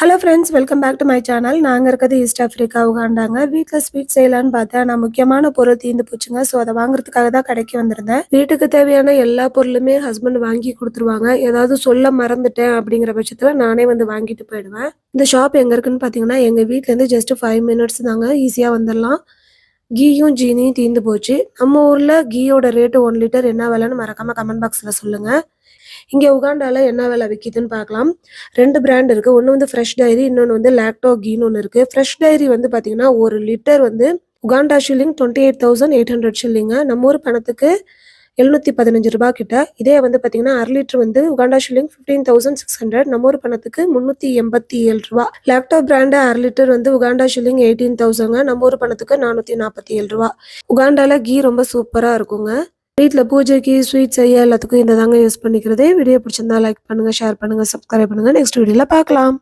Hello friends welcome back to my channel நாங்கள் இருக்கிறது east Africa உகாண்டாங்க வீட்டில் ஸ்வீட் செய்யலான்னு பார்த்தேன். நான் முக்கியமான பொருள் தீர்ந்து போச்சுங்க. ஸோ அதை வாங்குறதுக்காக தான் கடைக்கு வந்திருந்தேன். வீட்டுக்கு தேவையான எல்லா பொருளுமே ஹஸ்பண்ட் வாங்கி கொடுத்துருவாங்க. ஏதாவது சொல்ல மறந்துட்டேன் அப்படிங்கிற பட்சத்தில் நானே வந்து வாங்கிட்டு போயிடுவேன். இந்த ஷாப் எங்கே இருக்குன்னு பார்த்தீங்கன்னா எங்கள் வீட்டிலேருந்து ஜஸ்ட் ஃபைவ் மினிட்ஸ் தாங்க. ஈஸியாக வந்துடலாம். கீயும் ஜீனியும் தீர்ந்து போச்சு. நம்ம ஊரில் கீயோட ரேட்டு ஒன் லிட்டர் என்ன விலைன்னு மறக்காமல் கமெண்ட் பாக்ஸில் சொல்லுங்கள் இங்கே உகாண்டால என்ன விலை விற்கிதுன்னு பார்க்கலாம். ரெண்டு பிராண்ட் இருக்குது ஒன்று வந்து ஃப்ரெஷ் டைரி இன்னொன்று வந்து லேக்டோ கீன்னு ஒன்று இருக்குது ஃப்ரெஷ் டைரி வந்து பார்த்தீங்கன்னா ஒரு லிட்டர் வந்து Uganda shilling twenty eight thousand eight hundred ஷில்லிங்க நம்ம ஊர் பணத்துக்கு எழுநூற்றி பதினஞ்சு ரூபாய் கிட்ட இதே வந்து பார்த்தீங்கன்னா அரை லிட்டர் வந்து Uganda shilling fifteen thousand six hundred நம்ம ஊர் பணத்துக்கு முந்நூற்றி எண்பத்தி ஏழு ரூபா. லேப்டாப் பிராண்டு அரை லிட்டர் வந்து உகாண்டா ஷில்லிங் எயிட்டீன் தௌசண்ட்ங்க நம்ம ஊர் பணத்துக்கு நானூற்றி நாற்பத்தி ஏழு ரூபா. உகாண்டால கீ ரொம்ப சூப்பராக இருக்குங்க. வீட்டில் பூஜைக்கு ஸ்வீட் செய்ய எல்லாத்துக்கும் இந்த தாங்க யூஸ் பண்ணிக்கிறது. வீடியோ பிடிச்சிருந்தா லைக் பண்ணுங்க ஷேர் பண்ணுங்க சப்ஸ்கிரைப் பண்ணுங்க. நெக்ஸ்ட் வீடியோவில் பார்க்கலாம்